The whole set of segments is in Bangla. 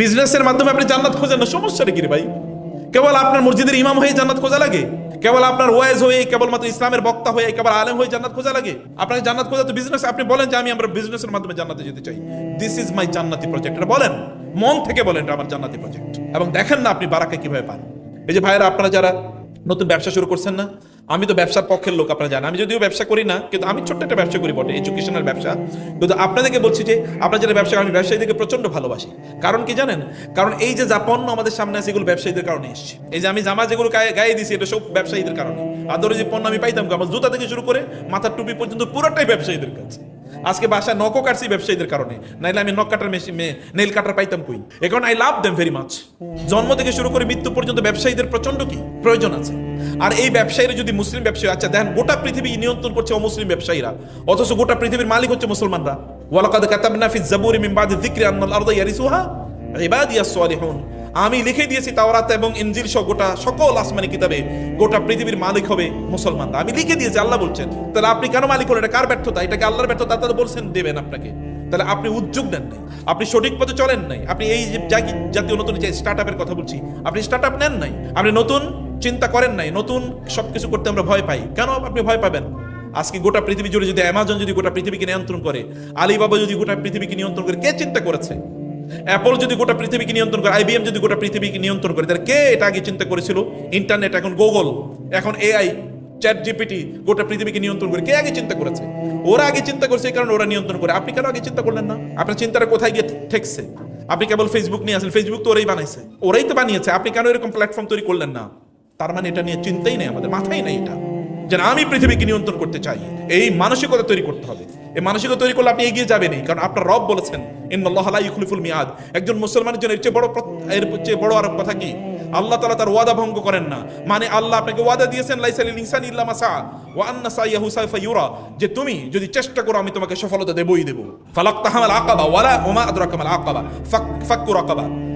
বিজনেসের মাধ্যমে আপনি জান্নাত খোঁজেন না, সমস্যাটা কি ভাই? কেবল আপনার মসজিদের ইমাম হয়ে জান্নাত খোঁজা লাগে? কেবল আপনার ওয়াইজ হয়ে, কেবলমাত্র ইসলামের বক্তা হয়ে, কেবল আলেম হয়ে জান্নাত খোঁজা লাগে? আপনাকে জান্নাত খোঁজা তো বিজনেস আপনি বলেন যে আমি আমরা বিজনেসের মাধ্যমে জান্নাতে যেতে চাই। দিস ইজ মাই জান্নাতি প্রজেক্ট এটা বলেন, মন থেকে বলেন এটা আমার জান্নাতি প্রজেক্ট এবং দেখেন না আপনি বারাকে কীভাবে পান। এই যে ভাইরা আপনারা যারা নতুন ব্যবসা শুরু করছেন না আমি তো ব্যবসার পক্ষের লোক, আপনারা জানেন। আমি যদিও ব্যবসা করি না, কিন্তু আমি ছোট্ট একটা ব্যবসা করি বটে এডুকেশনাল ব্যবসা। কিন্তু আপনাদেরকে বলছি যে, আপনারা যারা ব্যবসা আমি ব্যবসায়ীদেরকে প্রচণ্ড ভালোবাসি। কারণ কি জানেন? কারণ এই যে পণ্য আমাদের সামনে আছে, এগুলো ব্যবসায়ীদের কারণে এসছে। এই যে আমি জামা যেগুলো গায়ে গায়ে দিছি, এটা সব ব্যবসায়ীদের কারণে। আদরে যে পণ্য আমি পাইতাম আমার জুতা থেকে শুরু করে মাথার টুপি পর্যন্ত পুরোটাই ব্যবসায়ীদের কাছে। আজকে বাসায় নকও কাটছি ব্যবসায়ীদের কারণে। নাইলে আমি নখ কাটার মেশিন নেল কাটার পাইতাম কই? এখন I love them very much জন্ম থেকে শুরু করে মৃত্যু পর্যন্ত ব্যবসায়ীদের প্রচণ্ড কি? প্রয়োজন আছে। আর এই ব্যবসায়ীরা যদি মুসলিম ব্যবসায়ী আচ্ছা দেখেন, গোটা পৃথিবী নিয়ন্ত্রণ করছে অমুসলিম ব্যবসায়ীরা। অথচ গোটা পৃথিবীর মালিক হচ্ছে মুসলমানরা। ওয়ালাকাদ কাতাবনা ফি জাবুরি মিন বাদি যিকরি আন্নাল আরদা ইয়ারিসুহা ইবাদিয়াস সালিহুন আমি লিখে দিয়েছি তাওরাত এবং ইনজিল সহ গোটা সকল আসমানি কিতাবে গোটা পৃথিবীর মালিক হবে মুসলমানরা। আমি লিখে দিয়েছি, আল্লাহ বলছেন, তাহলে আপনি কেন মালিক হলেন? এটা কার ব্যর্থতা? এটাকে আল্লাহর ব্যর্থতা তাহলে বলছেন, দেবেন আপনাকে। তাহলে আপনি উদ্যোগ নেন নাই। আপনি সঠিক পথে চলেন নাই। আপনি এই জাতীয় নতুন যে স্টার্ট আপের কথা বলছি, আপনি স্টার্ট আপ নেন নাই। আপনি নতুন চিন্তা করেন নাই, নতুন সবকিছু করতে আমরা ভয় পাই। কেন আপনি ভয় পাবেন? আজকে গোটা পৃথিবী জুড়ে যদি অ্যামাজন যদি গোটা পৃথিবীকে নিয়ন্ত্রণ করে আলিবাবা যদি গোটা পৃথিবীকে নিয়ন্ত্রণ করে, কে চিন্তা করেছে? অ্যাপল যদি গোটা পৃথিবীকে নিয়ন্ত্রণ করে আইবিএম যদি গোটা পৃথিবীকে নিয়ন্ত্রণ করে, তাহলে কে এটা আগে চিন্তা করেছিল? ইন্টারনেট এখন গুগল এখন এআই চ্যাট জিপিটি গোটা পৃথিবীকে নিয়ন্ত্রণ করে, কে আগে চিন্তা করেছে? ওরা আগে চিন্তা করছে এই কারণে ওরা নিয়ন্ত্রণ করে। আপনি কেন আগে চিন্তা করলেন না? আপনার চিন্তাটা কোথায় গিয়ে ঠেকছে? আপনি কেবল ফেসবুক নিয়ে আসেন ফেসবুক তো ওরাই বানাইছে। ওরাই তো বানিয়েছে। আপনি কেন এরকম প্ল্যাটফর্ম তৈরি করলেন না? তার মানে এটা নিয়ে চিন্তাই নেই আমাদের মাথায় নেই এটা। যে না, আমি পৃথিবীকে নিয়ন্ত্রণ করতে চাই এই মানসিকতা তৈরি করতে হবে। এই মানসিকতা তৈরি করলে আপনি এগিয়ে যাবেনই কারণ আপনার রব বলেছেন মিয়াদ। একজন মুসলমানের জন্য এর চেয়ে বড় এর চেয়ে বড় কথা কি? আল্লাহ তাআলা তার ওয়াদা ভঙ্গ করেন না। মানে আল্লাহ আপনাকে ওয়াদা দিয়েছেন লাইসালিল ইনসানি ইল্লা মাসা। ওয়া আন্না সাইয়াহু সাইফা ইউরা। যে তুমি যদি চেষ্টা করো আমি তোমাকে সফলতা দেবই দেব। ফালাক্তাহামাল আকাবা ওয়ালা ওমা আকাবা। ফাক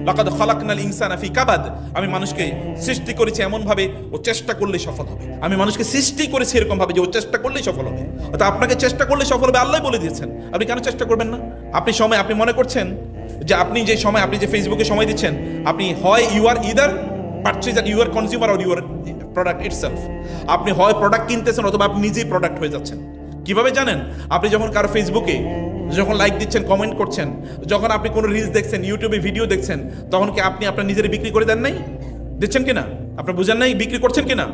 লাকাদ খালাকনাল ইনসানা ফি কাবাদ। আমি মানুষকে সৃষ্টি করেছি এমন ভাবে ও চেষ্টা করলেই সফল হবে। আমি মানুষকে সৃষ্টি করেছি এরকম ভাবে যে ও চেষ্টা করলেই সফল হবে। অর্থাৎ আপনাকে চেষ্টা করলে সফল হবে, আল্লাহ বলে দিয়েছেন। আপনি কেন চেষ্টা করবেন না? আপনি সময়, আপনি মনে করছেন যে আপনি যে সময়, আপনি যে ফেসবুকে সময় দিচ্ছেন, আপনি হয় you are either purchaser you are consumer or you are product itself আপনি হয় প্রোডাক্ট কিনতেছেন অথবা আপনি নিজেই প্রোডাক্ট হয়ে যাচ্ছেন। কীভাবে জানেন? আপনি যখন কারও ফেসবুকে যখন লাইক দিচ্ছেন কমেন্ট করছেন, যখন আপনি কোনো রিলস দেখছেন ইউটিউবে ভিডিও দেখছেন, তখন কি আপনি আপনার নিজের বিক্রি করে দেন নাই? দিচ্ছেন কিনা? আপনার বুঝেন নাই বিক্রি করছেন কিনা?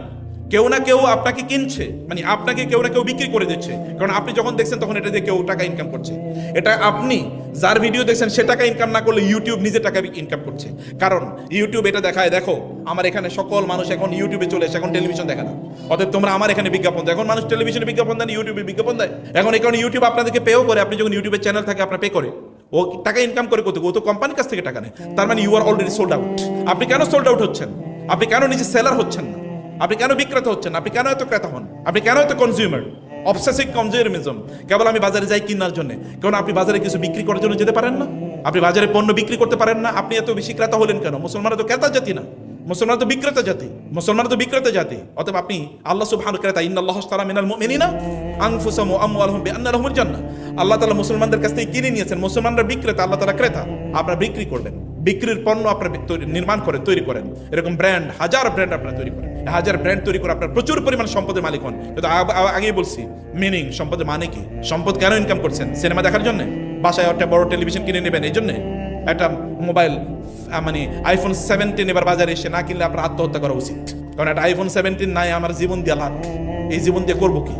কেউ না কেউ আপনাকে কিনছে মানে আপনাকে কেউ না কেউ বিক্রি করে দিচ্ছে। কারণ আপনি যখন দেখছেন তখন এটা দিয়ে কেউ টাকা ইনকাম করছে। এটা আপনি যার ভিডিও দেখছেন সে টাকা ইনকাম না করলে ইউটিউব নিজে টাকা ইনকাম করছে। কারণ ইউটিউব এটা দেখায়, দেখো, আমার এখানে সকল মানুষ এখন ইউটিউবে চলে এসে এখন টেলিভিশন দেখা না। অতএব তোমরা আমার এখানে বিজ্ঞাপন দেয় এখন মানুষ টেলিভিশনে বিজ্ঞাপন দেন ইউটিউবে বিজ্ঞাপন দেয়। এখন এই কারণে ইউটিউব আপনাদেরকে পেও করে। আপনি যখন ইউটিউবে চ্যানেল থাকে, আপনার পে করে। ও টাকা ইনকাম করে করতে ও তো কোম্পানির কাছ থেকে টাকা নেয়। তার মানে you are already sold out আপনি কেন সোল্ড আউট হচ্ছেন? আপনি কেন নিজে সেলার হচ্ছেন না? আপনি কেন বিক্রেতা হচ্ছেন? আপনি কেন এত ক্রেতা হন? আপনি কেন এত কনজিউমার অবসেসিভ কনজিউমারিজম কেবল আমি বাজারে যাই কেনার জন্য। কারণ আপনি বাজারে কিছু বিক্রি করার জন্য যেতে পারেন না? আপনি বাজারে পণ্য বিক্রি করতে পারেন না? আপনি এত বেশি ক্রেতা হলেন কেন? মুসলমানরা তো ক্রেতা জাতি না। মুসলমান তো বিক্রেতা জাতি, মুসলমান তো বিক্রেতা জাতি। অতএব আপনি আল্লাহ সুবহানাহু ক্রেতা ইন্নাল্লাহ তাআলা মিনাল মুমিনিনা আনফুসাহুম ওয়া আমওয়ালহুম বিআন্না লাহুমুল জান্নাহ। আল্লাহ তাআলা মুসলমানদের কাছ থেকে কিনে নিয়েছেন, মুসলমানরা বিক্রেতা, আল্লাহ তাআলা ক্রেতা। আপনারা বিক্রি করবেন। বিক্রির পণ্য আপনারা নির্মাণ করেন তৈরি করেন। এরকম ব্র্যান্ড, হাজার ব্র্যান্ড আপনারা তৈরি করেন। হাজার ব্র্যান্ড তৈরি করে আপনার প্রচুর পরিমাণ সম্পদের মালিক হন। কিন্তু আগ- আগ- আগেই বলছি মিনিং সম্পদের মানে কি? সম্পদ কেন ইনকাম করছেন? সিনেমা দেখার জন্য? বাসায় একটা বড় টেলিভিশন কিনে নেবেন, এই জন্যে? একটা মোবাইল মানে আইফোন সেভেন্টিন এবার বাজারে এসে না কিনলে আপনার আত্মহত্যা করা উচিত। কারণ একটা আইফোন সেভেন্টিন নাই, আমার জীবন দিয়ে লাভ। এই জীবন দিয়ে করব কি?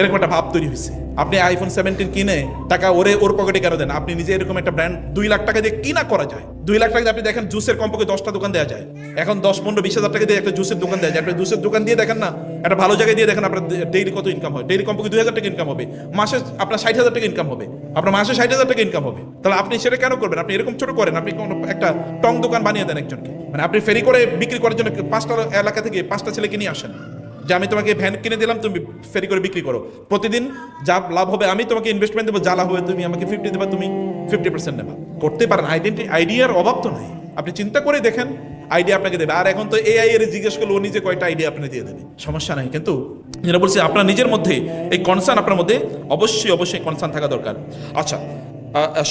এরকম একটা ভাব তৈরি হয়েছে। আপনি আইফোন সেভেন্টিন কিনে টাকা ওরে ওর পকেটে কেন দেন? আপনি নিজে এরকম একটা ব্র্যান্ড দুই লাখ টাকা দিয়ে কিনা করা যায়। দুই লাখ টাকা দিয়ে আপনি দেখেন জুসের কমপক্ষে দশটা দোকান দেওয়া যায়। এখন দশ, পনেরো, বিশ হাজার টাকা দিয়ে একটা জুসের দোকান দেওয়া যায়। আপনি জুসের দোকান দিয়ে দেখেন না একটা ভালো জায়গায় দিয়ে দেখেন আপনার ডেইলি কত ইনকাম হয়। ডেইলি কমপক্ষে দুই হাজার টাকা ইনকাম হবে। মাসে আপনার ষাট হাজার টাকা ইনকাম হবে। আপনার মাসে ষাট হাজার টাকা ইনকাম হবে। তাহলে আপনি সেটা কেন করবেন? আপনি এরকম ছোট করেন, আপনি কোনো একটা টং দোকান বানিয়ে দেন একজনকে। মানে আপনি ফেরি করে বিক্রি করার জন্য পাঁচটা এলাকা থেকে পাঁচটা ছেলেকে নিয়ে আসেন। যে আমি তোমাকে ভ্যান কিনে দিলাম, তুমি ফেরি করে বিক্রি করো। প্রতিদিন যা লাভ হবে, আমি তোমাকে ইনভেস্টমেন্ট দেবো, যা লাভ হবে, তুমি আমাকে ফিফটি দেবা, তুমি ফিফটি পার্সেন্ট নেবা। করতে পারেন। আইডেন্টি আইডিয়ার অভাব তো নাই। আপনি চিন্তা করে দেখেন আইডিয়া আপনাকে দেবে। আর এখন তো এআই এর জিজ্ঞেস করলে, ও নিজে কয়টা আইডিয়া আপনি দিয়ে দেবে। সমস্যা নাই। কিন্তু যেটা বলছি, আপনার নিজের মধ্যে এই কনসার্ন আপনার মধ্যে অবশ্যই অবশ্যই কনসার্ন থাকা দরকার। আচ্ছা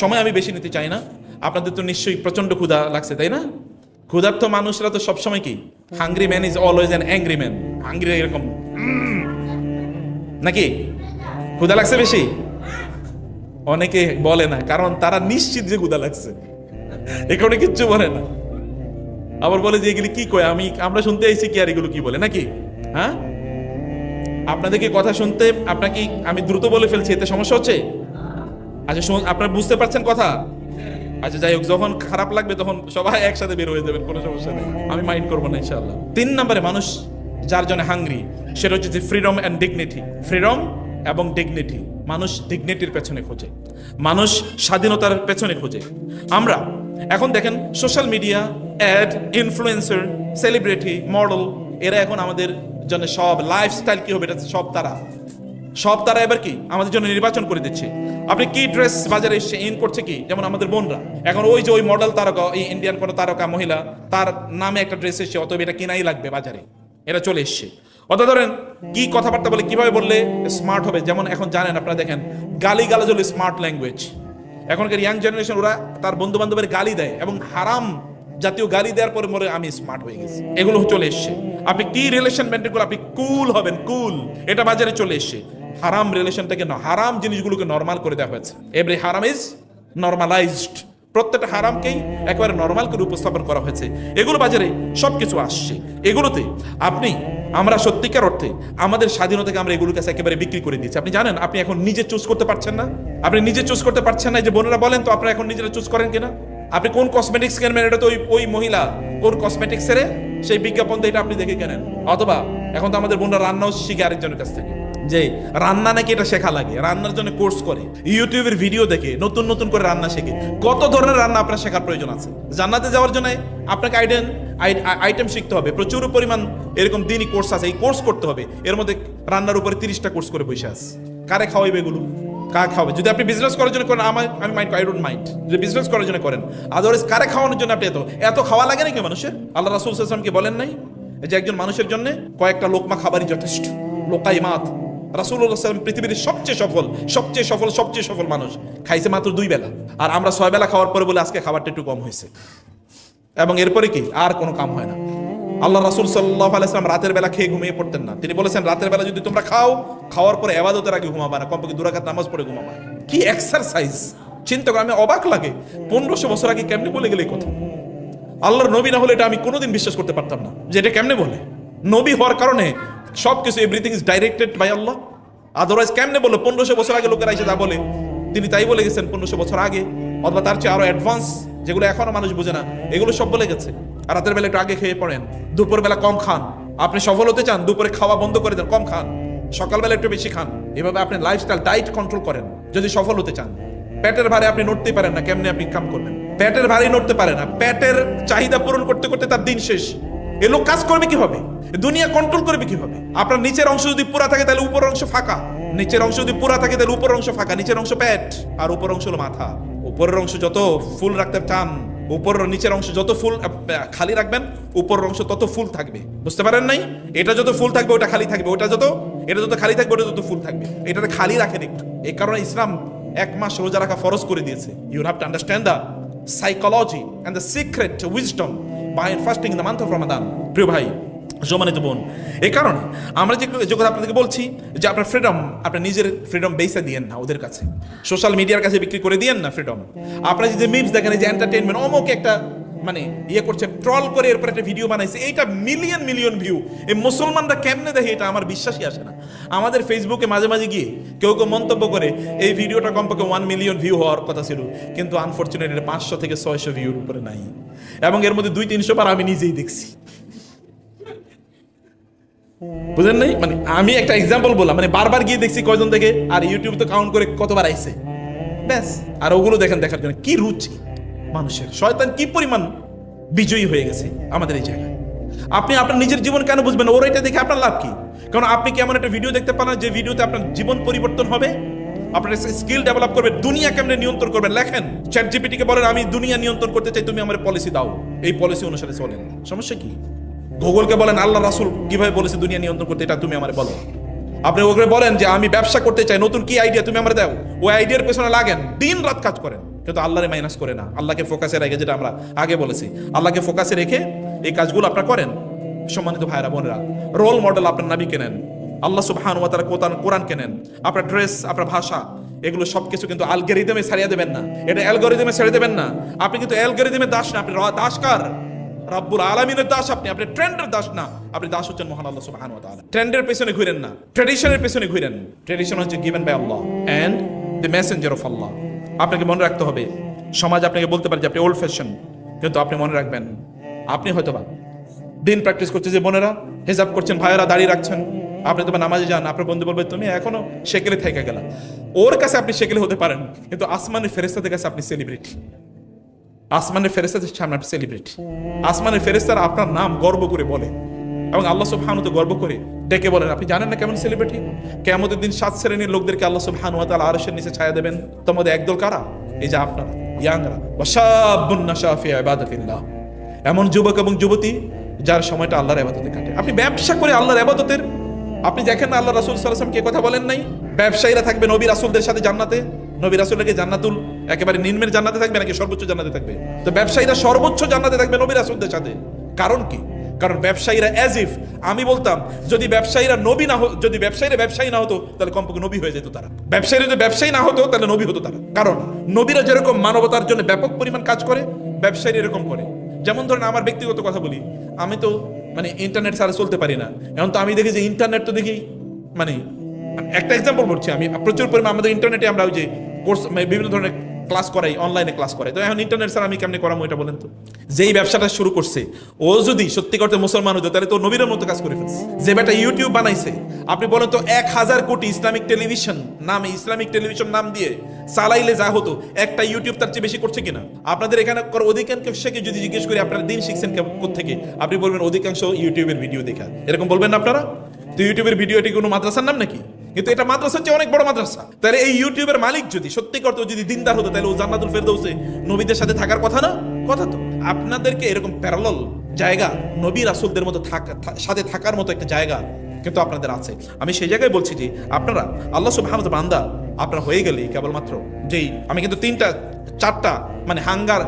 সময় আমি বেশি নিতে চাই না। আপনাদের তো নিশ্চয়ই প্রচণ্ড ক্ষুধা লাগছে, তাই না? ক্ষুধার্ত মানুষরা তো সবসময় কি? Hungry man is always an angry man hungry এরকম। নাকি? ক্ষুধা লাগছে বেশি? অনেকে বলে না, কারণ তারা নিশ্চিত যে ক্ষুধা লাগছে। এখানে কিচ্ছু বলে না। আবার বলে যে এগুলি কি কয়? আমি, আমরা শুনতে আইছি কি আর এগুলো কি বলে, নাকি? হ্যাঁ? আপনাদেরকে কথা শুনতে, আপনাকে আমি দ্রুত বলে ফেলছি, এতে সমস্যা হচ্ছে? আচ্ছা আপনারা বুঝতে পারছেন কথা? আচ্ছা যাই হোক, যখন খারাপ লাগবে তখন সবাই একসাথে বের হয়ে যাবেন, কোনো সমস্যা নেই। আমি মাইন্ড করব না, ইনশাআল্লাহ। তিন নম্বরে মানুষ যার জন্য হাঙ্গরি সেটা হচ্ছে যে ফ্রিডম অ্যান্ড ডিগনিটি। ফ্রিডম এবং ডিগনিটি, মানুষ ডিগনিটির পেছনে খোঁজে। মানুষ স্বাধীনতার পেছনে খোঁজে। আমরা, এখন দেখেন, social media ad influencer celebrity model এরা এখন আমাদের জন্য সব লাইফস্টাইল কি হবে এটা সব তারা। সব তারা এবার কি? আমাদের জন্য নির্বাচন করে দিচ্ছে। আপনি কি ড্রেস বাজারে এসে ইন করছে কি? যেমন আমাদের বোনরা। এখন ওই যে ওই মডেল তারকা, এই ইন্ডিয়ান কোনো তারকা, মহিলা, তার নামে একটা ড্রেস এসছে অতএব এটা কেনাই লাগবে বাজারে। এটা চলে এসছে। অত ধরেন, কি কথাবার্তা বলে, কীভাবে বললে স্মার্ট হবে? যেমন এখন জানেন আপনারা দেখেন গালি গালাজ হলো স্মার্ট ল্যাঙ্গুয়েজ এখনকার ইয়াং জেনারেশন ওরা তার বন্ধু বান্ধবের গালি দেয় এবং হারাম জাতীয় গালি দেওয়ার পরে মরে আমি স্মার্ট হয়ে গেছি। এগুলো চলে এসছে। আপনি কি রিলেশন মেনটেন করলে আপনি কুল হবেন কুল এটা বাজারে চলে এসছে। হারাম রিলেশনটাকে না হারাম জিনিসগুলোকে নর্মাল করে দেওয়া হয়েছে। এভরি হারাম ইজ নর্মালাইজড প্রত্যেকটা হারামকেই একেবারে নর্মাল করে উপস্থাপন করা হয়েছে। এগুলো বাজারে সবকিছু আসছে। এগুলোতে আপনি, আমরা সত্যিকার অর্থে আমাদের স্বাধীনতাকে আমরা এগুলোর কাছে একেবারে বিক্রি করে দিচ্ছি আপনি জানেন, আপনি এখন নিজে চুজ করতে পারছেন না? আপনি নিজে চুজ করতে পারছেন না? যে বোনেরা বলেন তো, আপনারা এখন নিজেরা চুজ করেন কিনা? আপনি কোন কসমেটিক্স কেনবেন এটা তো ওই ওই মহিলা। কোন কসমেটিক্স এর? সেই বিজ্ঞাপন এটা আপনি দেখে কেনেন? অথবা এখন তো আমাদের বোনরা রান্নাও শিখে আরেকজনের কাছ থেকে। যে রান্না নাকি এটা শেখা লাগে, রান্নার জন্য কোর্স করে, ইউটিউবের ভিডিও দেখে, নতুন নতুন করে রান্না শেখে। কত ধরনের রান্না আপনার শেখার প্রয়োজন আছে? জান্নাতে যাওয়ার জন্য আপনাকে আইডেন আইটেম শিখতে হবে। প্রচুর পরিমাণ এরকম দিনই কোর্স আছে, এই কোর্স করতে হবে। এর মধ্যে রান্নার উপরে তিরিশটা কোর্স করে বসে আছে। কারে খাওয়াইবে এগুলো? কার খাওয়াবে যদি আপনি বিজনেস করার জন্য করেন, আমার আমি মাইন্ড আই ডোন্ট মাইন্ড যদি বিজনেস করার জন্য করেন আদারওয়াইজ কারে খাওয়ানোর জন্য আপনি এত এত খাওয়া লাগে নাকি মানুষের? আল্লাহ রাসুল সাল্লামকে বলেন নাই? যে একজন মানুষের জন্য কয়েকটা লোকমা খাবারই যথেষ্ট। লোকাই মাত। রাসুল্লাহ সাল্লাম পৃথিবীর সবচেয়ে সফল সবচেয়ে সফল সবচেয়ে সফল মানুষ। খাইছে মাত্র দুই বেলা। আর আমরা ছয় বেলা খাওয়ার পরে বলে, আজকে খাবারটা একটু কম হয়েছে। এবং এরপরে কি? আর কোনো কাম হয় না। আল্লাহ রাসুল সাল্লাহ আলাইসলাম রাতের বেলা খেয়ে ঘুমিয়ে পড়তেন না। তিনি বলেছেন, রাতের বেলা যদি তোমরা খাও, খাওয়ার পরে এবাদতের আগে ঘুমাবা না। কমপক্ষে দুরাকাত নামাজ পড়ে ঘুমাবা। কি এক্সারসাইজ চিন্তা করে, আমি অবাক লাগে। পনেরোশো বছর আগে কেমনি বলে গেলে কথা? আল্লাহর নবী না হলে এটা আমি কোনোদিন বিশ্বাস করতে পারতাম না। যে এটা কেমনে বলে? নবী হওয়ার কারণে সব কিছু everything is directed by Allah. Otherwise কেমনে বলল? পনেরোশো বছর আগে লোকেরা এসে তা বলে, তিনি তাই বলে গেছেন, পনেরোশো বছর আগে। অথবা তার চেয়ে আরও অ্যাডভান্স যেগুলো এখনও মানুষ বোঝে না, এগুলো সব বলে গেছে। রাতের বেলা একটু আগে খেয়ে পড়েন। দুপুর বেলা কম খান। আপনি সফল হতে চান, দুপুরে খাওয়া বন্ধ করে দেন, কম খান। সকালবেলা একটু বেশি খান। এভাবে আপনি লাইফস্টাইল ডাইট কন্ট্রোল করেন, যদি সফল হতে চান। পেটের ভারে আপনি নড়তেই পারেন না, কেমনে আপনি কাম করবেন? পেটের ভারী নড়তে পারে না। পেটের চাহিদা পূরণ করতে করতে তার দিন শেষ। এ লোক কাজ করবে কীভাবে? দুনিয়া কন্ট্রোল করবে কীভাবে? আপনার নিচের অংশ যদি পুরা থাকে, তাহলে উপর অংশ ফাঁকা। নিচের অংশ যদি পুরা থাকে, তাহলে উপর অংশ ফাঁকা। নিচের অংশ পেট, আর উপর অংশ হলো মাথা। উপরের অংশ যত ফুল রাখতে চান উপরের নিচের অংশ যত ফুল খালি রাখবেন, উপরের অংশ তত ফুল থাকবে। বুঝতে পারেন নাই? এটা যত ফুল থাকবে, ওটা খালি থাকবে। ওটা যত, এটা যত খালি থাকবে, ওটা যত ফুল থাকবে। এটাতে খালি রাখেন একটু। এই কারণে ইসলাম এক মাস রোজা রাখা ফরজ করে দিয়েছে। You have to understand the psychology and the secret wisdom by fasting the month of Ramadan প্রিয় ভাই সম্মানিত বোন এই কারণে আমরা যে যে কথা আপনাদেরকে বলছি, যে আপনার ফ্রিডম আপনার নিজের ফ্রিডম বেসে দিয়েন না ওদের কাছে। সোশ্যাল মিডিয়ার কাছে বিক্রি করে দিয়েন না ফ্রিডম আপনারা যে মিমস দেখেন যে এন্টারটেনমেন্ট অমুক একটা মানে ইয়ে করছে ট্রল করে এরপর একটা ভিডিও বানাইছে, এইটা মিলিয়ন মিলিয়ন ভিউ এই মুসলমানরা কেমনে দেখে এটা? আমার বিশ্বাসই আসে না। আমাদের ফেসবুকে মাঝে মাঝে গিয়ে কেউ কেউ মন্তব্য করে, এই ভিডিওটা কমপক্ষে ওয়ান মিলিয়ন ভিউ হওয়ার কথা ছিল, কিন্তু আনফর্চুনেট এটা পাঁচশো থেকে ছয়শো ভিউর উপরে নাই। এবং এর মধ্যে দুই তিনশো বার আমি নিজেই দেখছি। বুঝেন নাই? মানে আমি একটা এক্সাম্পল বললাম মানে বারবার গিয়ে দেখছি কয়জন থেকে আর ইউটিউব তো কাউন্ট করে কতবার আইছে। ব্যাস, আর ওগুলো দেখেন দেখার জন্য কি রুচি মানুষের। শয়তান কি পরিমাণ বিজয়ী হয়ে গেছে আমাদের এই জায়গায়? আপনি আপনার নিজের জীবন কেন বুঝবেন ওর এটা দেখে আপনার লাভ কি? কারণ আপনি কি এমন একটা ভিডিও দেখতে পান যে ভিডিওতে আপনার জীবন পরিবর্তন হবে? আপনার স্কিল ডেভেলপ করবে, দুনিয়া কেমনে নিয়ন্ত্রণ করবেন লেখেন চ্যাট জিপিটিকে বলেন, আমি দুনিয়া নিয়ন্ত্রণ করতে চাই, তুমি আমার পলিসি দাও। এই পলিসি অনুসারে চলেন। সমস্যা কি? গুগলকে বলেন, আল্লাহ রাসুল কীভাবে বলেছে দুনিয়া নিয়ন্ত্রণ করতে? এটা তুমি আমার বলো। আপনি ওকে বলেন যে, আমি ব্যবসা করতে চাই, নতুন কি আইডিয়া তুমি আমার দাও? ওই আইডিয়ার পেছনে লাগেন, দিন রাত কাজ করেন। কিন্তু আল্লাহরে মাইনাস করে না। আল্লাহকে ফোকাসে রেখে, যেটা আমরা আগে বলেছি, আল্লাহকে ফোকাসে রেখে এই কাজগুলো আপনারা করেন। সম্মানিত ভাইরা বোনেরা রোল মডেল আপনার নাবি কেনেন। আল্লাহ সুবহান ওয়া তাআলা কোরআন কোরআন কেনেন। আপনার ড্রেস আপনার ভাষা, এগুলো সবকিছু কিন্তু আলগরিদমে ছাড়িয়ে দেবেন না। এটা অ্যালগরিদমে ছেড়ে দেবেন না। আপনি কিন্তু অ্যালগরিদমের দাস না, আপনি র- দাসকার রব্বুল আলামিনের দাস আপনি আপনি ট্রেন্ডের দাস না। আপনি দাস হচ্ছেন মহান আল্লাহ তাআলা। ট্রেন্ডের পেছনে ঘুরেন না ট্র্যাডিশনের পেছনে ঘুরেন। ট্র্যাডিশন হচ্ছে given by Allah and the messenger of Allah আপনাকে মনে রাখতে হবে, সমাজ আপনাকে বলতে পারে যে আপনি ওল্ড ফ্যাশন কিন্তু আপনি মনে রাখবেন, আপনি হয়তো বা দিন প্র্যাকটিস করছে যে বোনেরা, হেজাব করছেন, ভাইয়েরা দাঁড়িয়ে রাখছেন। আপনি তোমার নামাজে যান, আপনার বন্ধু বলবে, তুমি এখনও সেকেলে থেকে গেলা। ওর কাছে আপনি সেকেলে হতে পারেন, কিন্তু আসমানের ফেরেস্তাদের কাছে আপনি সেলিব্রিটি আসমানের ফেরেস্তাদের সামনে আপনি সেলিব্রিটি আসমানের ফেরেস্তারা আপনার নাম গর্ব করে বলে এবং আল্লাহ সুবহানু তো গর্ব করে ডেকে বলেন, আপনি জানেন না কেমন সেলিব্রিটি কেমতের দিন সাত শ্রেণির লোকদেরকে আল্লাহ সুবহানু ওয়া তাআলা আরশের নিচে ছায়া দেবেন। তোমাদের একদল কারা? এই যে আপনারা, ইয়াংরা। ওয়াশাবুন নাশা ফি ইবাদাতিল্লাহ। এমন যুবক এবং যুবতী যার সময়টা আল্লাহর আবাদতে কাটে। আপনি ব্যবসা করে আল্লাহর আবাদতের আপনি দেখেন না আল্লাহ রাসুল সাল্লাম কে কথা বলেন নাই? ব্যবসায়ীরা থাকবে নবী রাসুলদের সাথে জান্নাতে। নবী রাসুলকে জান্নাতুল একেবারে নিম্নের জান্নাতে থাকবে নাকি সর্বোচ্চ জান্নাতে থাকবে? তো ব্যবসায়ীরা সর্বোচ্চ জান্নাতে থাকবে নবী রাসুলদের সাথে। কারণ কি? কারণ ব্যবসায়ীরা অ্যাজ ইফ আমি বলতাম, যদি ব্যবসায়ীরা নবী না হতো যদি ব্যবসায়ীরা ব্যবসায়ী না হতো, তাহলে কমপক্ষে নবী হয়ে যেত তারা। ব্যবসায়ীরা যদি ব্যবসায়ী না হতো, তাহলে নবী হতো তারা। কারণ নবীরা যেরকম মানবতার জন্য ব্যাপক পরিমাণ কাজ করে, ব্যবসায়ীরা এরকম করে। যেমন ধরেন আমার ব্যক্তিগত কথা বলি, আমি তো মানে ইন্টারনেট ছাড়া চলতে পারি না। এখন তো আমি দেখি যে ইন্টারনেট তো দেখি মানে একটা এক্সাম্পল বলছি আমি। প্রচুর পরিমাণ আমাদের ইন্টারনেটে আমরা ওই যে কোর্স বিভিন্ন ধরনের ক্লাস করাই অনলাইনে ক্লাস করাই। তো এখন ইন্টারনেট ছাড়া আমি কেমনি করাবো এটা বলেন তো? যেই ব্যবসাটা শুরু করছে, ও যদি সত্যি করতে মুসলমান হতো তাহলে তো নবীরের মতো কাজ করে ফেলছে। যে বেটা ইউটিউব বানাইছে, আপনি বলেন তো এক হাজার কোটি ইসলামিক টেলিভিশন নামে ইসলামিক টেলিভিশন নাম দিয়ে চালাইলে যা হতো, একটা ইউটিউব তার চেয়ে বেশি করছে কিনা? আপনাদের এখানে অধিকাংশকে যদি জিজ্ঞেস করি, আপনারা দিন শিখছেন থেকে আপনি বলবেন অধিকাংশ ইউটিউবের ভিডিও দেখা। এরকম বলবেন না আপনারা? তো ইউটিউবের ভিডিও এটি কোনো মাদ্রাসার নাম নাকি? কিন্তু এটা মাদ্রাসার চেয়ে অনেক বড় মাদ্রাসা। তাহলে এই ইউটিউবের মালিক যদি, সত্যি করতে যদি দিনদার হতো, তাহলে ও জান্নাতুল ফেরদৌসে নবীদের সাথে থাকার কথা না? কথা তো। আপনাদেরকে এরকম প্যারালল জায়গা নবী রাসূলদের মতো সাথে থাকার মতো একটা জায়গা কিন্তু আপনাদের আছে। আমি সেই জায়গায় বলছি যে, আপনারা, আল্লাহ তাআলা বান্দা, আপনারা হয়ে গেলে কেবলমাত্র যেই, আমি কিন্তু তিনটা, চারটা মানে হাঙ্গার,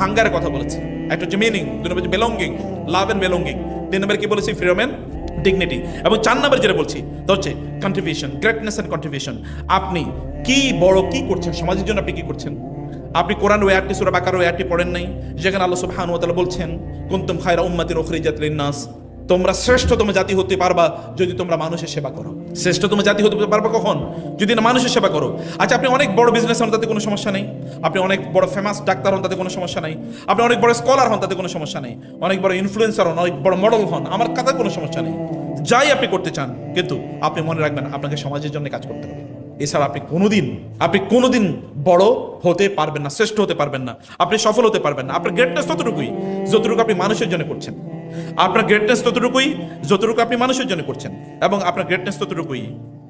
হাঙ্গারের কথা বলেছি। একটা হচ্ছে মিনিং দুই নম্বর হচ্ছে বেলঙ্গিং লাভ এন্ড বেলঙ্গিং তিন নম্বর কি বলেছি? ফ্রিডম এন্ড ডিগনিটি এবং চার নম্বর যেটা বলছি, তা হচ্ছে কন্ট্রিবিউশন গ্রেটনেস অ্যান্ড কন্ট্রিবিউশন আপনি কি বড় কি করছেন? সমাজের জন্য আপনি কি করছেন? আপনি কোরআন আটটি সুরা বাকার আটটি পড়েন নাই? যেখানে আল্লাহ সুবহানাহু ওয়া বলছেন, কুনতুম খায়রা উম্মাতিন উখরিজাত লিন-নাস। তোমরা শ্রেষ্ঠতম জাতি হতে পারবা যদি তোমরা মানুষের সেবা করো। শ্রেষ্ঠতম জাতি হতে পারবা কখন? যদি না মানুষের সেবা করো। আচ্ছা আপনি অনেক বড় বিজনেস হন, তাতে কোনো সমস্যা নেই। আপনি অনেক বড় ফেমাস ডাক্তার হন, তাতে কোনো সমস্যা নেই। আপনি অনেক বড় স্কলার হন, তাতে কোনো সমস্যা নেই। অনেক বড় ইনফ্লুয়েন্সার হন, অনেক বড় মডেল হন, আমার কাছে কোনো সমস্যা নেই। যাই আপনি করতে চান, কিন্তু আপনি মনে রাখবেন, আপনাকে সমাজের জন্য কাজ করতে হবে। এছাড়া আপনি কোনোদিন আপনি কোনোদিন বড় হতে পারবেন না, শ্রেষ্ঠ হতে পারবেন না, আপনি সফল হতে পারবেন না। আপনার গ্রেটনেস ততটুকুই, যতটুকু আপনি মানুষের জন্য করছেন। আপনার গ্রেটনেস ততটুকুই, যতটুকু আপনি মানুষের জন্য করছেন। এবং আপনার গ্রেটনেস ততটুকুই,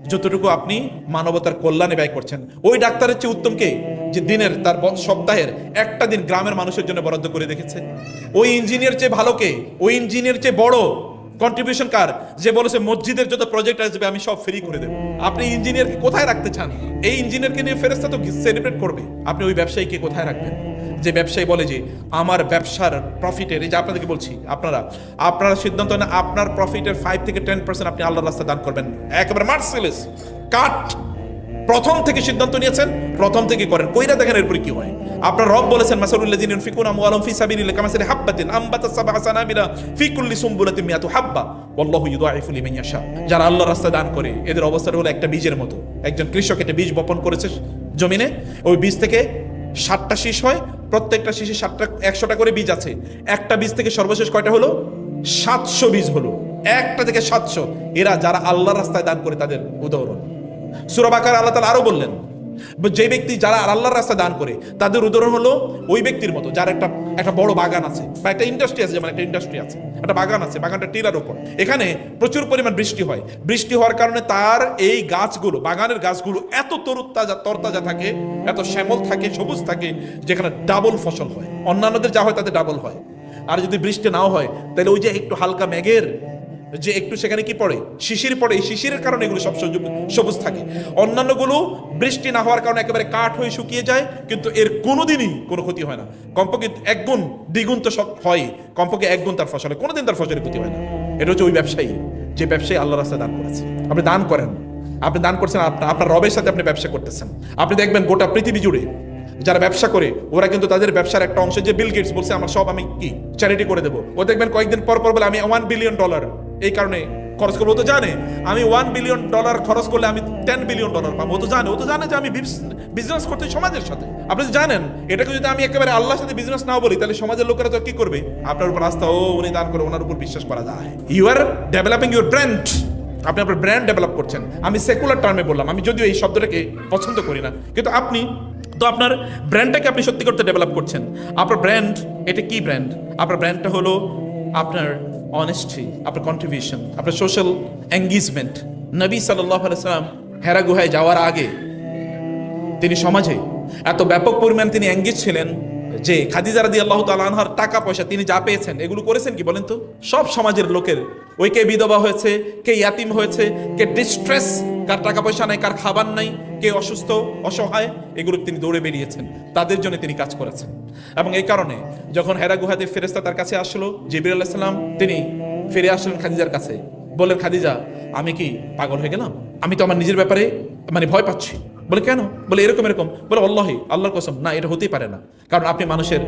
যতটুকু আপনি মানবতার কল্যাণে ব্যয় করছেন। ওই ডাক্তারের চেয়ে উত্তম কে? যে দিনের, তার সপ্তাহের একটা দিন গ্রামের মানুষের জন্য বরাদ্দ করে দেখেছে ওই ইঞ্জিনিয়ার চেয়ে ভালো কে? ওই ইঞ্জিনিয়ার চেয়ে বড় কন্ট্রিবিউশন কার? যে বলেছে, মসজিদের যত প্রজেক্ট আসবে, আমি সব ফ্রি করে দেবো। আপনি ইঞ্জিনিয়ারকে কোথায় রাখতে চান? এই ইঞ্জিনিয়ারকে নিয়ে ফেরেস্তা তো সেলিব্রেট করবে? আপনি ওই ব্যবসায়ীকে কোথায় রাখবেন? যে ব্যবসায়ী বলে যে, আমার ব্যবসার প্রফিটের এই যে আপনাদেরকে বলছি, আপনারা আপনারা সিদ্ধান্ত না আপনার প্রফিটের ফাইভ থেকে টেন পার্সেন্ট আপনি আল্লাহর রাস্তা দান করবেন একেবারে মার্সেলেস কাট প্রথম থেকে সিদ্ধান্ত নিয়েছেন, প্রথম থেকে করেন। কইরা দেখেন এরপরে কি হয়। আপনার রব বলেছেন, মাসালুল্লাযিনা ইউনফিকুনা আমওয়ালাহুম ফি সাবিলিল্লাহ কামাসালি হাব্বাতিন আম্বাতাস সাবআ সানাবিলা ফি কুল্লি সুমবুলাতিন মিয়াতু হাব্বা। ওয়াল্লাহু ইউদাইফু লিমান ইয়াশা। যারা আল্লাহর রাস্তায় দান করে, এদের অবস্থা হলো একটা বীজের মতো। একজন কৃষক একটা বীজ বপন করেছে জমিনে, ওই বীজ থেকে ষাটটা শীষ হয়, প্রত্যেকটা শীষে ষাটটা একশোটা করে বীজ আছে। একটা বীজ থেকে সর্বশেষ কয়টা হলো? সাতশো বীজ হলো। একটা থেকে সাতশো। এরা যারা আল্লাহর রাস্তায় দান করে তাদের উদাহরণ। সুরাবাকার আল্লাহ তালা আরও বললেন, যে ব্যক্তি যারা আল্লাহর রাস্তা দান করে, তাদের উদাহরণ হলো ওই ব্যক্তির মতো যার একটা একটা বড় বাগান আছে বা একটা ইন্ডাস্ট্রি আছে, যেমন একটা ইন্ডাস্ট্রি আছে, একটা বাগান আছে, বাগানটা টিলার উপর এখানে প্রচুর পরিমাণ বৃষ্টি হয়। বৃষ্টি হওয়ার কারণে তার এই গাছগুলো, বাগানের গাছগুলো এত তরুতাজা, তরতাজা থাকে, এত শ্যামল থাকে, সবুজ থাকে, যেখানে ডাবল ফসল হয়। অন্যান্যদের যা হয় তাতে ডাবল হয়। আর যদি বৃষ্টি নাও হয়, তাহলে ওই যে একটু হালকা মেঘের যে একটু সেখানে কি পড়ে? শিশির পড়ে। এই শিশিরের কারণে এগুলো সব সবুজ- থাকে। অন্যান্যগুলো বৃষ্টি না হওয়ার কারণে একেবারে কাঠ হয়ে শুকিয়ে যায়, কিন্তু এর কোনোদিনই কোনো ক্ষতি হয় না। কমপক্ষে এক গুণ দ্বিগুণ তো সব হয়। কমপক্ষে এক গুণ তার ফসলে, কোনোদিন তার ফসলের ক্ষতি হয় না। এটা হচ্ছে ওই ব্যবসায়ী। যে ব্যবসায়ী আল্লাহ রাস্তায় দান করেছে। আপনি দান করেন। আপনি দান করছেন আপনার আপনার রবের সাথে আপনি ব্যবসা করতেছেন। আপনি দেখবেন গোটা পৃথিবী জুড়ে যারা ব্যবসা করে, ওরা কিন্তু তাদের ব্যবসার একটা অংশ, যে বিল গেটস বলছে, আমার সব আমি কি? চ্যারিটি করে দেবো। ও দেখবেন কয়েকদিন পর পর বলে, আমি ওয়ান বিলিয়ন ডলার এই কারণে খরচ করব। তো জানে, আমি ওয়ান বিলিয়ন ডলার খরচ করলে আমি টেন বিলিয়ন ডলার পাবো। ও তো জানে, ও তো জানে যে আমি বিজনেস করতে সমাজের সাথে। আপনি তো জানেন, এটাকে যদি আমি একেবারে আল্লাহর সাথে বিজনেস নাও বলি, তাহলে সমাজের লোকেরা তো কি করবে? আপনার উপর আস্থা, ও, উনি দান করে ওনার উপর বিশ্বাস করা যায়। You are developing your brand আপনি আপনার ব্র্যান্ড ডেভেলপ করছেন। আমি সেকুলার টার্মে বললাম, আমি যদিও এই শব্দটাকে পছন্দ করি না। কিন্তু আপনি, তো আপনার ব্র্যান্ডটাকে আপনি সত্যি করতে ডেভেলপ করছেন। আপনার ব্র্যান্ড এটা কি ব্র্যান্ড আপনার ব্র্যান্ডটা হলো আপনার অনেস্টি আপনার কন্ট্রিবিউশন আপনার সোশ্যাল এঙ্গেজমেন্ট নবী সাল্লাম হেরা গুহায় যাওয়ার আগে তিনি সমাজে এত ব্যাপক পরিমাণ তিনি এঙ্গেজ ছিলেন যে খাদিজা রাদি আল্লাহ তালানহার টাকা পয়সা তিনি যা পেয়েছেন, এগুলো করেছেন কি বলেন তো? সব সমাজের লোকের, ওই কে বিধবা হয়েছে, কে ইয়াতিম হয়েছে, কে ডিস্ট্রেস কার টাকা পয়সা নাই, কার খাবার নাই কে অসুস্থ, অসহায়, এগুলো তিনি দৌড়ে বেরিয়েছেন। তাদের জন্য তিনি কাজ করেছেন। এবং এই কারণে যখন হেরা গুহাতে ফেরেস্তা তার কাছে আসলো জিবির আলাহিসাল্লাম তিনি ফিরে আসলেন খাদিজার কাছে। বললেন, খাদিজা, আমি কি পাগল হয়ে গেলাম? আমি তো আমার নিজের ব্যাপারে মানে ভয় পাচ্ছি। বলে, কেন? বলে, এরকম এরকম। বলে অল্লাহি আল্লাহর কসম। না, এটা হতেই পারে না। কারণ আপনি মানুষের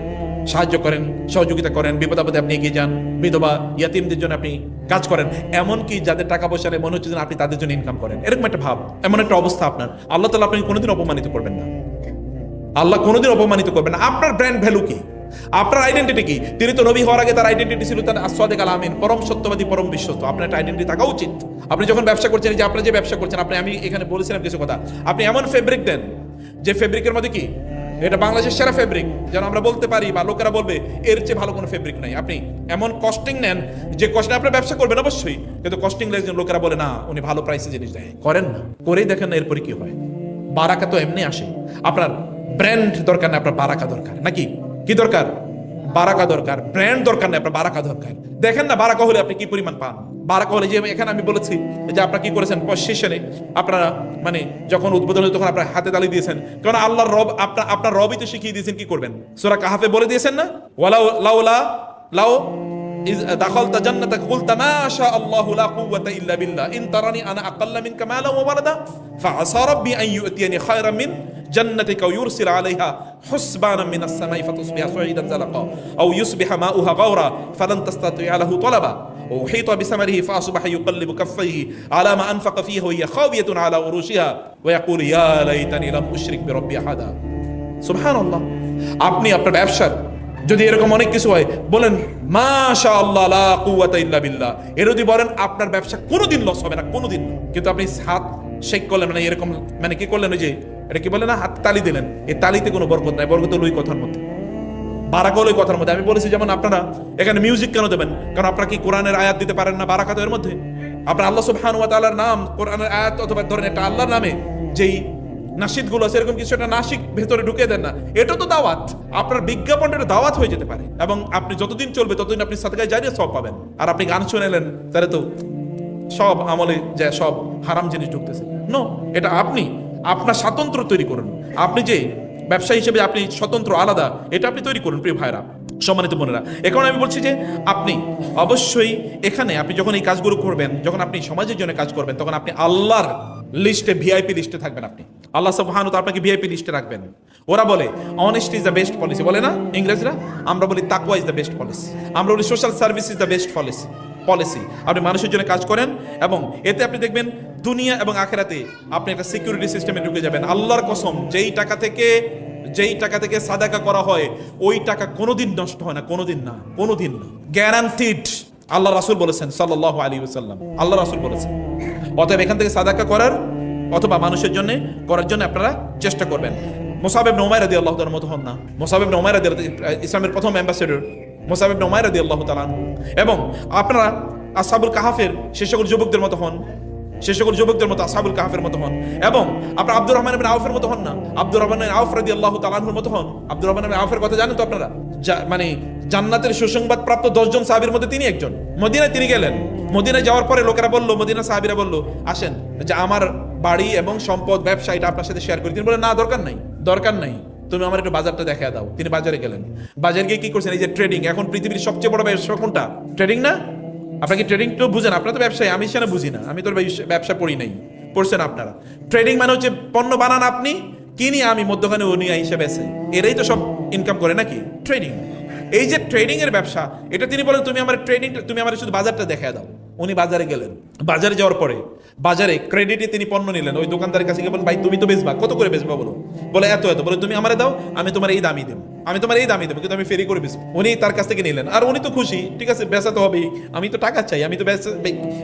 সাহায্য করেন, সহযোগিতা করেন বিপদ আপদে আপনি এগিয়ে যান, বিধবা, ইয়াতিমদের জন্য আপনি কাজ করেন, এমনকি যাদের টাকা পয়সা নেই, মনে হচ্ছে আপনি তাদের জন্য ইনকাম করেন। এরকম একটা ভাব, এমন একটা অবস্থা আপনার। আল্লাহ তালা আপনি কোনোদিন অপমানিত করবেন না। আল্লাহ কোনোদিন অপমানিত করবেন না। আপনার ব্র্যান্ড ভ্যালু কি? আপনার আইডেন্টিটি কি? তিনি তো নবী হওয়ার আগে তার আইডেন্টিটি ছিল তার আসাদে আলামিন পরম সত্যবাদী, পরম বিশ্বস্ত। আপনার একটা আইডেন্টিটি থাকা উচিত। আপনি যখন ব্যবসা করছেন যে আপনি যে ব্যবসা করছেন, আপনি, আমি এখানে বলেছিলাম কিছু কথা। আপনি এমন ফেব্রিক দেন, যে ফেব্রিকের মধ্যে কি? এটা বাংলাদেশের সেরা ফেব্রিক যেন আমরা বলতে পারি বা লোকেরা বলবে, এর চেয়ে ভালো কোনো ফেব্রিক নাই। আপনি এমন কস্টিং নেন, যে কস্টে আপনি ব্যবসা করবেন অবশ্যই, কিন্তু কস্টিং লোকেরা বলে, না, উনি ভালো প্রাইসে জিনিস দেয়। করেন না। করেই দেখেন না এরপরে কি হয়। বারাকা তো এমনি আসে। আপনার ব্র্যান্ড দরকার না, আপনার বারাকা দরকার। নাকি? কি দরকার? বারাকা দরকার ব্র্যান্ড দরকার না আপনার বারাকা দরকার। দেখেন না, বারাকা হলে আপনি কি পরিমাণ পান? বারাকা হলে যে এখানে আমি বলেছি যে আপনারা কি করেছেন সেশনে আপনারা মানে যখন উদ্বোধন হলো তখন আপনার হাতে তালি দিয়েছেন। কারণ আল্লাহর রব, আপনার আপনার রবই তো শিখিয়ে দিয়েছেন কি করবেন? সোরা কাহাফে বলে দিয়েছেন না? ওয়ালা লাউলা লাও دخلت جنتك قلت ما شاء الله لا قوة إلا بالله إن ترني أنا أقل منك مالا وولدا فعسى ربي أن يؤتيني خيرا من جنتك ويرسل عليها حسبانا من السماء فتصبح صعيدا زلقا أو يصبح ماؤها غورا فلن تستطيع له طلبا وأحيط بثمره فأصبح يقلب كفيه على ما أنفق فيه وهي خاوية على عروشها ويقول يا ليتني لم أشرك بربي أحدا সুবহান আল্লাহ আপনি আপনার ব্যবসার যদি এরকম অনেক কিছু হয়, বলেন মাশা আল্লাহ ইল্লা বিল্লাহ। এর যদি বলেন, আপনার ব্যবসা কোনোদিন লস হবে না, কোনোদিন। কিন্তু আপনি হাত শেক করলেন মানে এরকম মানে কি করলেন, ওই যে, এটা কি বলে না, হাত তালি দিলেন। এই তালিতে কোনো বরকত নাই, বরকত ওই কথার মধ্যে। বারাকা হলো ওই কথার মধ্যে। আমি বলেছি, যেমন আপনারা এখানে মিউজিক কেন দেবেন? কারণ আপনারা কি কোরআনের আয়াত দিতে পারেন না বারাকা তো এর মধ্যে? আপনার আল্লাহ সুবহান ওয়া তাআলার নাম, কোরআনের আয়াত, অথবা ধরেন একটা আল্লাহর নামে যেই নাসিদগুলো আছে এরকম কিছু একটা নাসিক ভেতরে ঢুকে দেন না। এটা তো দাওয়াত। আপনার বিজ্ঞাপনটা দাওয়াত হয়ে যেতে পারে। এবং আপনি যতদিন চলবে, ততদিন আপনি সাদকায় জারিয়ে সব পাবেন। আর আপনি গান শুনেলেন তাহলে তো সব আমলে যে সব হারাম জিনিস ঢুকতেছে। নো এটা আপনি, আপনার স্বাতন্ত্র তৈরি করুন। আপনি যে ব্যবসা হিসেবে আপনি স্বতন্ত্র আলাদা, এটা আপনি তৈরি করুন, প্রিয় ভাইরা। সম্মানিত বোনেরা, এ কারণে আমি বলছি যে আপনি অবশ্যই এখানে আপনি যখন এই কাজগুলো করবেন, যখন আপনি সমাজের জন্য কাজ করবেন, তখন আপনি আল্লাহর লিস্টে ভিআইপি লিস্টে থাকবেন আপনি। আল্লাহ সুবহানাহু আপনাকে ভিআইপি লিস্টে রাখবেন। ওরা বলে honest is the best policy বলে না ইংরেজরা, আমরা বলি তাকওয়া ইজ দ্য বেস্ট পলিসি আমরা বলি social service is the best policy policy আপনি মানুষের জন্য কাজ করেন এবং এতে আপনি দেখবেন দুনিয়া এবং আখেরাতে আপনি একটা সিকিউরিটি সিস্টেমে ঢুকে যাবেন। আল্লাহর কসম, যেই টাকা থেকে যেই টাকা থেকে সাদাকা করা হয়, ওই টাকা কোনোদিন নষ্ট হয় না, কোনোদিন না কোনোদিন না। গ্যারান্টিড আল্লাহ রাসুল বলেছেন সাল্লাহ আলী সাল্লাম আল্লাহ রাসুল বলেছেন। অতএব এখান থেকে সাদাকা করার অথবা মানুষের জন্য করার জন্য আপনারা চেষ্টা করবেন। মোসাবেব নোমায় রাদি আল্লাহ মতো হন না। মোসাবেব নোমায় রাদি ইসলামের প্রথম অ্যাম্বাসেডর মোসাবেব নোমায় রাদি আল্লাহ তালান এবং আপনারা আসাবুল কাহাফের, সে সকল যুবকদের মতো হন। সে সকল যুবকদের মতো আসাবুল কাহাফের মতো হন। এবং আপনার আব্দুর রহমান আউফের মতো হন না? আব্দুর রহমান আউফ রাদি আল্লাহ তালানহুর মতো হন? আব্দুর রহমান আউফের কথা জানেন তো আপনারা? মানে জান্নাতের সুসংবাদ প্রাপ্ত দশজন সাহাবীর মধ্যে তিনি একজন। মদিনায় তিনি গেলেন। মদিনায় যাওয়ার পরে লোকেরা বলল মদিনা সাহাবিরা বলল, আসেন, যে আমার বাড়ি এবং সম্পদ, ব্যবসা, এটা আপনার সাথে শেয়ার করি। তিনি বললেন, না, দরকার নাই দরকার নাই। তুমি আমার একটু বাজারটা দেখা দাও। তিনি বাজারে গেলেন। বাজারে গিয়ে কি করছেন? এই যে ট্রেডিং এখন পৃথিবীর সবচেয়ে বড় ব্যবসা কোনটা? ট্রেডিং না? আপনাকে ট্রেডিং তো বুঝেন, আপনারা তো ব্যবসায়ী, আমি সেখানে বুঝি না। আমি তো ব্যবসা পড়ি নাই। পড়ছেন আপনারা। ট্রেডিং মানে হচ্ছে পণ্য বানান আপনি, কিনি আমি, মধ্যখানে উনি হিসেবে আছে এরাই তো সব ইনকাম করে নাকি? ট্রেডিং এই যে ট্রেডিং এর ব্যবসা, এটা তিনি বলেন, তুমি আমার ট্রেডিং তুমি আমার শুধু বাজারটা দেখা দাও। উনি বাজারে গেলেন। বাজারে যাওয়ার পরে বাজারে ক্রেডিটে তিনি পণ্য নিলেন। ওই দোকানদারের কাছে গিয়ে বলেন ভাই, তুমি তো বেচবা, কত করে বেচবা বলো? বলে, এত এত। বলে, তুমি আমারে দাও, আমি তোমার এই দামই দেবো, আমি তোমার এই দামই দেবো, কিন্তু আমি ফেরি করে বেচবো। উনি তার কাছ থেকে নিলেন। আর উনি তো খুশি, ঠিক আছে, বেচা তো হবেই, আমি তো টাকা চাই, আমি তো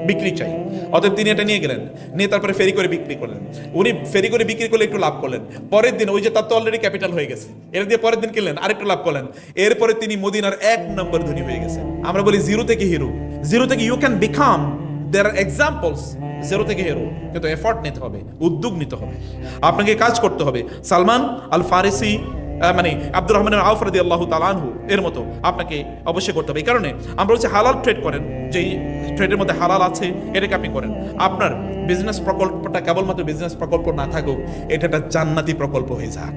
বিক্রি চাই। অতএব তিনি এটা নিয়ে গেলেন, নিয়ে তারপরে ফেরি করে বিক্রি করলেন। উনি ফেরি করে বিক্রি করলে একটু লাভ করলেন। পরের দিন, ওই যে তার তো অলরেডি ক্যাপিটাল হয়ে গেছে, এর দিয়ে পরের দিন কিনলেন, আরেকটু লাভ করলেন। এরপরে তিনি মদিনার এক নম্বর ধনী হয়ে গেছেন। আমরা বলি, জিরো থেকে হিরো জিরো থেকে ইউ ক্যান বিকাম আর এক্সাম্পলস জিরো থেকে হেরো কিন্তু এফর্ট নিতে হবে, উদ্যোগ নিতে হবে। আপনাকে কাজ করতে হবে। সালমান আল ফারিসি মানে আব্দুর রহমানের আউফরাদি আল্লাহ তালানহু এর মতো আপনাকে অবশ্যই করতে হবে। এই কারণে আমরা হচ্ছে হালাল ট্রেড করেন, যেই ট্রেডের মধ্যে হালাল আছে, এটাকে আপনি করেন। আপনার বিজনেস প্রকল্পটা কেবলমাত্র বিজনেস প্রকল্প না থাকুক, এটা একটা জান্নাতি প্রকল্প হয়ে যাক।